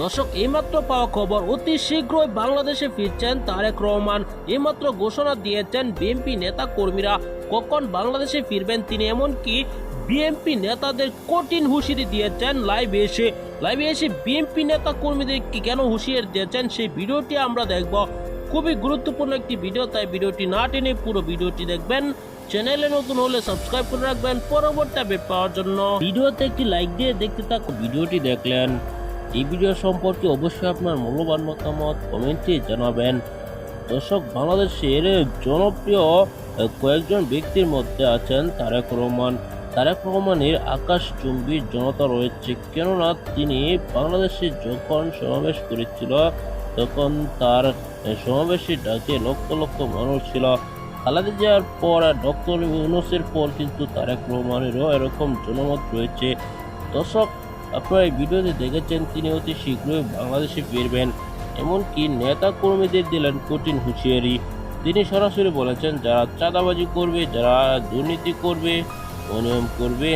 দর্শক, এইমাত্র পাওয়া খবর অতি শীঘ্রই বাংলাদেশে ফিরছেন তারেক রহমান। এইমাত্র ঘোষণা দিয়েছেন বিএনপি নেতা কর্মীরা কখন বাংলাদেশে ফিরবেন তিনি এমনকি বিএনপি নেতাদের কঠিন হুঁশিয়ারি দিয়েছেন লাইভে এসে। লাইভে এসে বিএনপি নেতা কর্মীদেরকে কেন হুঁশিয়ারি দিয়েছেন সেই ভিডিওটি আমরা দেখব। খুবই গুরুত্বপূর্ণ একটি ভিডিও, তাই ভিডিওটি না টেনে পুরো ভিডিওটি দেখবেন। চ্যানেলে নতুন হলে সাবস্ক্রাইব করে রাখবেন পরবর্তী আপডেট পাওয়ার জন্য। ভিডিওতে একটি লাইক দিয়ে দেখতে থাকুন। ভিডিওটি দেখলেন। এই ভিডিও সম্পর্কে অবশ্যই আপনার মূল্যবান মতামত কমেন্টে জানাবেন। দর্শক বাংলাদেশের জনপ্রিয় কয়েকজন ব্যক্তির মধ্যে আছেন তারেক রহমান। তারেক রহমানের আকাশচুম্বী জনতা রয়েছে কেননা তিনি বাংলাদেশে যখন সমাবেশ করেছিল তখন তার আহ, সমাবেশের ডাকে লক্ষ লক্ষ মানুষ ছিল। খালেদা জিয়ার পর ডক্টর ইউনুসের পর কিন্তু তারেক রহমানেরও এরকম জনমত রয়েছে। দর্শক আপনারা ভিডিওতে দেখেছেন তিনি অতি শীঘ্রই বাংলাদেশে ফিরবেন। এমনকি নেতা কর্মীদের দিলেন কঠিন হুঁশিয়ারি। তিনি সরাসরি বলেছেন, যারা চাঁদাবাজি করবে, যারা দুর্নীতি করবে অনিয়ম করবে,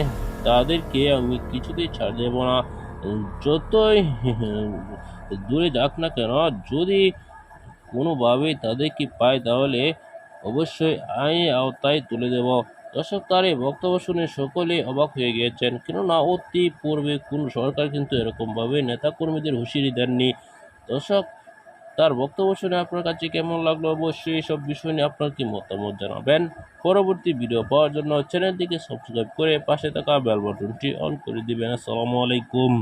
তাদেরকে আমি কিছুতেই ছাড় দেব না। যতই দূরে যাক না কেন, যদি কোনোভাবেই তাদেরকে পায়, তাহলে অবশ্যই আইনের আওতায় তুলে দেব। দর্শক তার এই বক্তব্য শুনে সকলেই অবাক হয়ে গিয়েছেন। কেননা অতি পূর্বে কোন সরকার কিন্তু এরকমভাবে নেতাকর্মীদের হুঁশিয়ারি দেননি। দর্শক, তার বক্তব্য শুনে আপনার কাছে কেমন লাগল? অবশ্যই সব বিষয় নিয়ে আপনার কি মতামত জানাবেন? পরবর্তী ভিডিও পাওয়ার জন্য চ্যানেলটিকে সাবস্ক্রাইব করে পাশে থাকা বেল বাটনটি অন করে দিবেন। আসসালামু আলাইকুম।